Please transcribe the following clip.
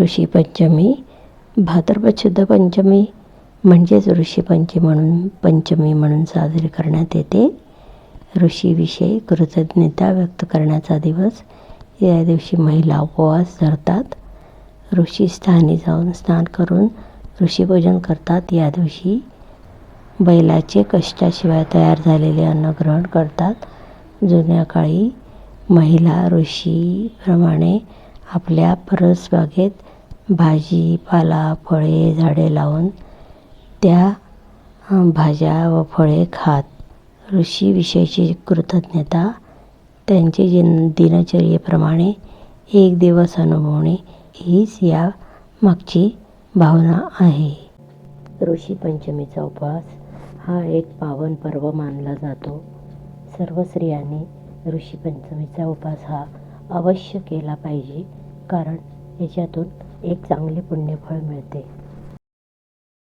ऋषीपंचमी भाद्रपद शुद्ध पंचमी म्हणजेच ऋषीपंचमी म्हणून पंचमी म्हणून साजरी करण्यात येते. ऋषीविषयी कृतज्ञता व्यक्त करण्याचा दिवस. या दिवशी महिला उपवास धरतात. ऋषीस्थानी जाऊन स्नान करून ऋषीपूजन करतात. या दिवशी बैलाचे कष्टाशिवाय तयार झालेले अन्न ग्रहण करतात. जुन्या काळी महिला ऋषीप्रमाणे आपल्या परसबागेत भाजीपाला फळे झाडे लावून त्या भाज्या व फळे खात. ऋषीविषयीची कृतज्ञता त्यांचे जिन दिनचर्येप्रमाणे एक दिवस अनुभवणे हीच या मागची भावना आहे. ऋषीपंचमीचा उपवास हा एक पावन पर्व मानला जातो. सर्व स्त्रियांनी ऋषीपंचमीचा उपवास हा अवश्य केला पाहिजे कारण याच्यातून एक चांगले पुण्यफळ मिळते.